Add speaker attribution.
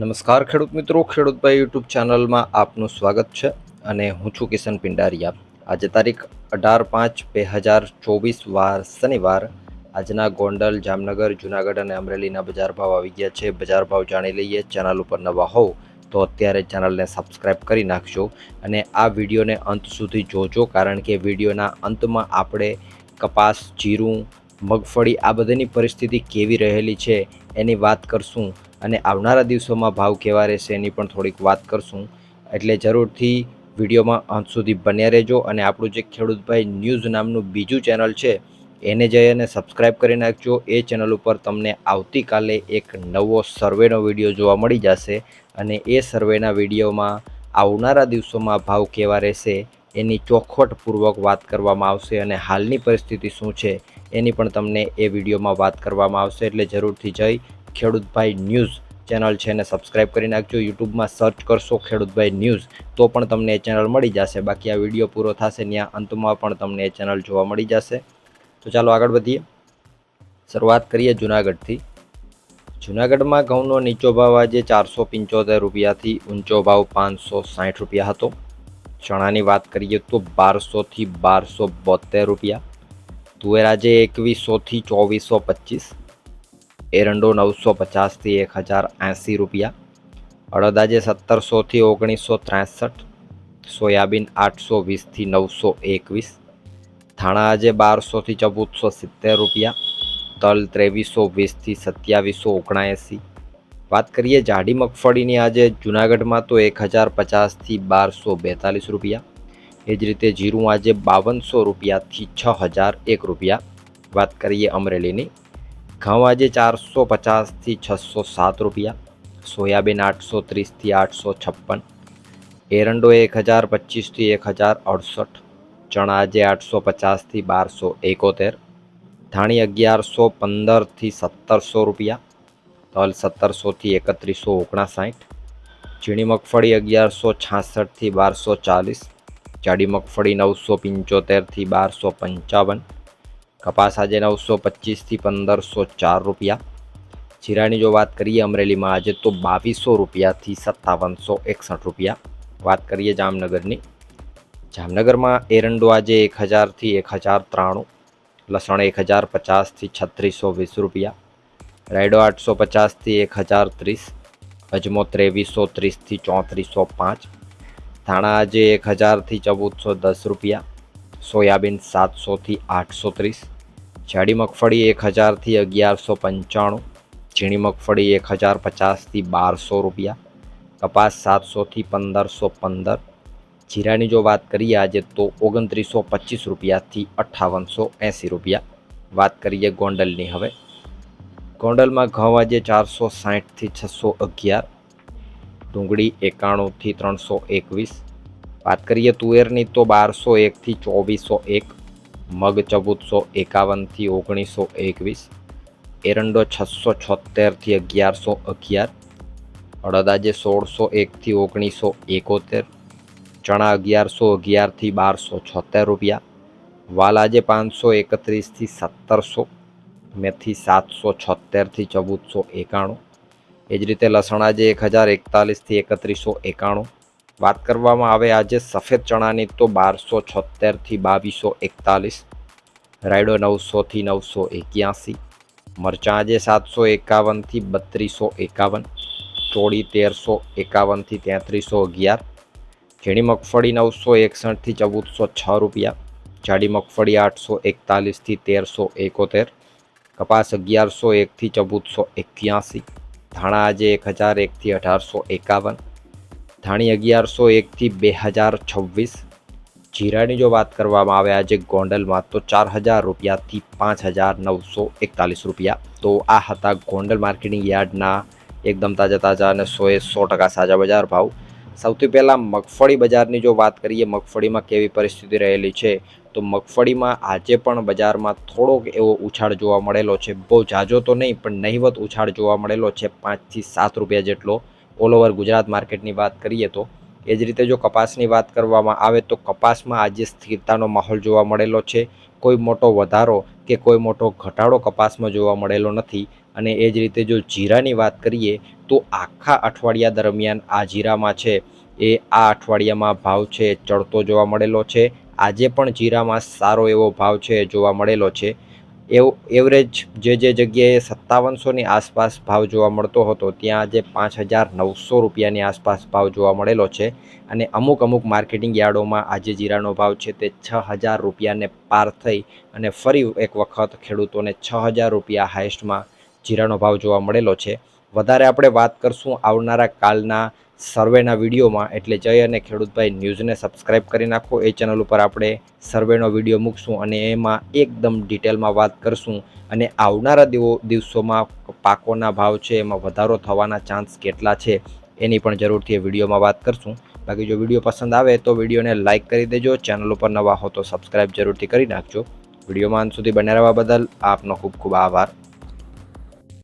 Speaker 1: નમસ્કાર ખેડૂત મિત્રો ખેડૂતભાઈ યુટ્યુબ ચેનલમાં આપનું સ્વાગત છે અને હું છું કિશન પિંડારિયા. આજે તારીખ અઢાર પાંચ બે હજાર ચોવીસ વાર શનિવાર. આજના ગોંડલ, જામનગર, જુનાગઢ અને અમરેલીના બજાર ભાવ આવી ગયા છે. બજાર ભાવ જાણી લઈએ, ચેનલ ઉપર નવા હોવ તો અત્યારે ચેનલને સબસ્ક્રાઈબ કરી નાખજો અને આ વિડીયોને અંત સુધી જોજો કારણ કે વિડીયોના અંતમાં આપણે કપાસ, જીરું, મગફળી આ બધાની પરિસ્થિતિ કેવી રહેલી છે એની વાત કરશું. અને આવનારા દિવસોમાં ભાવ કેવા રહેશે એની પણ થોડીક વાત કરશું. એટલે જરૂરથી વિડીયોમાં અંત સુધી બન્યા રહેજો અને આપણું જે ખેડૂતભાઈ ન્યૂઝ નામનું બીજું ચેનલ છે, એને જઈ અને સબસ્ક્રાઈબ કરી નાખજો. એ ચેનલ ઉપર તમને આવતીકાલે એક નવો સર્વેનો વીડિયો જોવા મળી જશે અને એ સર્વેના વિડીયોમાં આવનારા દિવસોમાં ભાવ કેવા રહેશે એની ચોખવટપૂર્વક વાત કરવામાં આવશે અને હાલની પરિસ્થિતિ શું છે એની પણ તમને એ વિડીયોમાં વાત કરવામાં આવશે. એટલે જરૂરથી જઈ ખેડૂતભાઈ ન્યૂઝ ચેનલ છે એને સબસ્ક્રાઇબ કરી નાખજો. યુટ્યુબમાં સર્ચ કરશો ખેડૂતભાઈ ન્યૂઝ, તો પણ તમને એ ચેનલ મળી જશે. બાકી આ વીડિયો પૂરો થશે ત્યાં અંતમાં પણ તમને એ ચેનલ જોવા મળી જશે. તો ચાલો આગળ વધીએ. શરૂઆત કરીએ જુનાગઢથી. જુનાગઢમાં ઘઉંનો નીચો ભાવ આજે ચારસો પંચોતેર રૂપિયાથી ઊંચો ભાવ પાંચસો સાઠ રૂપિયા હતો. ચણાની વાત કરીએ તો બારસોથી બારસો બોતેર રૂપિયા. તુવેર આજે એકવીસોથી ચોવીસો પચીસ. એરંડો નવસો પચાસથી એક હજાર એંસી રૂપિયા. અડદ આજે સત્તરસોથી ઓગણીસો ત્રેસઠ. સોયાબીન આઠસો વીસથી નવસો એકવીસ. થાણા આજે બારસોથી ચૌદસો સિત્તેર રૂપિયા. તલ ત્રેવીસો વીસથી સત્યાવીસો ઓગણએંસી. વાત કરીએ જાડી મગફળીની, આજે જુનાગઢમાં તો એક હજાર પચાસથી બારસો બેતાલીસ રૂપિયા. એ જ રીતે જીરું આજે બાવનસો રૂપિયાથી છ હજાર એક રૂપિયા. વાત કરીએ અમરેલીની. ઘઉં આજે ચારસો પચાસથી છસો સાત રૂપિયા, સોયાબીન આઠસો ત્રીસથી આઠસો છપ્પન, એરંડો એક હજાર પચીસથી એક હજાર અડસઠ ચણા આજે આઠસો પચાસથી બારસો એકોતેર, ધાણી અગિયારસો પંદરથી સત્તરસો રૂપિયા, તલ સત્તરસોથી એકત્રીસો ઓગણસાઠ, ઝીણી મગફળી અગિયારસો છાસઠથી બારસો ચાલીસ, જાડી મગફળી નવસો પંચોતેરથી બારસો પંચાવન કપાસ આજે નવસો પચીસથી પંદરસો ચાર રૂપિયા. જીરાની જો વાત કરીએ, અમરેલીમાં આજે તો બાવીસો રૂપિયાથી સત્તાવનસો એકસઠ રૂપિયા. વાત કરીએ જામનગરની. જામનગરમાં એરંડો આજે એક હજારથી એક હજાર ત્રાણું, લસણ એક હજાર પચાસથી છત્રીસો વીસ રૂપિયા, રાયડો આઠસો પચાસથી એક હજાર ત્રીસ, અજમો ત્રેવીસો ત્રીસથી ચોત્રીસો પાંચ, ધાણા આજે એક હજારથી ચૌદસો દસ રૂપિયા, સોયાબીન સાતસોથી આઠસો ત્રીસ જાડી મગફળી એક હજારથી અગિયારસો પંચાણું, ઝીણી મગફળી એક હજાર પચાસથી બારસો રૂપિયા, કપાસ સાતસોથી પંદરસો પંદર. જીરાની જો વાત કરીએ આજે તો ઓગણત્રીસો પચીસ રૂપિયાથી અઠ્ઠાવનસો એંસી રૂપિયા. વાત કરીએ ગોંડલની હવે. ગોંડલમાં ઘઉં આજે ચારસો સાઠથી છસો અગિયાર, ડુંગળી એકાણુંથી ત્રણસો એકવીસ. વાત કરીએ તુવેરની તો બારસો એકથી ચોવીસો એક મગ ચૌદસો એકાવનથી ઓગણીસો એકવીસ, એરંડો છસો છોતેરથી અગિયારસો અગિયાર, અડદાજે સોળસો એકથી ઓગણીસો એકોતેર, ચણા અગિયારસો અગિયારથી બારસો છોતેર રૂપિયા, વાલાજે પાંચસો એકત્રીસથી સત્તરસો, મેથી સાતસો છોતેરથી ચૌદસો એકાણું, એ જ રીતે લસણાજે એક હજાર એકતાલીસથી એકત્રીસો એકાણું વાત કરવામાં આવે આજે સફેદ ચણાની તો બારસો છોતેરથી બાવીસો એકતાલીસ, રાયડો નવસોથી નવસો એક્યાસી, મરચાં આજે સાતસો એકાવનથી બત્રીસો એકાવન ચોળી તેરસો એકાવનથી તેત્રીસો અગિયાર, ઝીણી મગફળી નવસો એકસઠથી ચૌદસો છ રૂપિયા, જાડી મગફળી આઠસો એકતાલીસથી તેરસો એકોતેર, કપાસ અગિયારસો એકથી ચૌદસો એક્યાસી, ધાણા આજે એક હજાર એકથી અઢારસો એકાવન ધાણી અગિયારસો એકથી બે હજાર છવ્વીસ. જીરાની જો વાત કરવામાં આવે આજે ગોંડલમાં, તો ચાર હજાર રૂપિયાથી પાંચ હજાર નવસો એકતાલીસ રૂપિયા. તો આ હતા ગોંડલ માર્કેટિંગ યાર્ડના એકદમ તાજા તાજા અને સોએ સો ટકા સાજા બજાર ભાવ. સૌથી પહેલાં મગફળી બજારની જો વાત કરીએ, મગફળીમાં કેવી પરિસ્થિતિ રહેલી છે? તો મગફળીમાં આજે પણ બજારમાં થોડોક એવો ઉછાળ જોવા મળેલો છે. બહુ જાજો તો નહીં, પણ નહિવત ઉછાળ જોવા મળેલો છે પાંચથી સાત રૂપિયા જેટલો. ઓલ ઓવર ગુજરાત માર્કેટની વાત કરીએ તો, એ જ રીતે જો કપાસની વાત કરવામાં આવે તો કપાસમાં આજે સ્થિરતાનો માહોલ જોવા મળેલો છે. કોઈ મોટો વધારો કે કોઈ મોટો ઘટાડો કપાસમાં જોવા મળેલો નથી. અને એ જ રીતે જો જીરાની વાત કરીએ તો આખા અઠવાડિયા દરમિયાન આ જીરામાં છે, એ આ અઠવાડિયામાં ભાવ છે ચડતો જોવા મળેલો છે. આજે પણ જીરામાં સારો એવો ભાવ છે, જોવા મળેલો છે. એવરેજ જે જે જગ્યાએ સત્તાવનસોની આસપાસ ભાવ જોવા મળતો હતો, ત્યાં આજે પાંચ હજાર નવસો રૂપિયાની આસપાસ ભાવ જોવા મળેલો છે અને અમુક અમુક માર્કેટિંગ યાર્ડોમાં આજે જીરાનો ભાવ છે તે છ હજાર રૂપિયાને પાર થઈ અને ફરી એક વખત ખેડૂતોને છ હજાર રૂપિયા હાઇસ્ટમાં જીરાનો ભાવ જોવા મળેલો છે. વધારે આપણે વાત કરશું આવનારા કાલના સર્વેના વિડીયોમાં એટલે જય અને ખેડૂતભાઈ ન્યૂઝને સબસ્ક્રાઇબ કરી નાખો. એ ચેનલ ઉપર આપણે સર્વેનો વીડિયો મૂકશું અને એમાં એકદમ ડિટેલમાં વાત કરશું. અને આવનારા દિવો દિવસોમાં પાકોના ભાવ છે, એમાં વધારો થવાના ચાન્સ કેટલા છે, એની પણ જરૂરથી એ વિડીયોમાં વાત કરશું. બાકી જો વીડિયો પસંદ આવે તો વિડીયોને લાઇક કરી દેજો. ચેનલ ઉપર નવા હો તો સબસ્ક્રાઇબ જરૂરથી કરી નાખજો. વિડીયોમાં અંત સુધી બને રહેવા બદલ આપનો ખૂબ ખૂબ આભાર.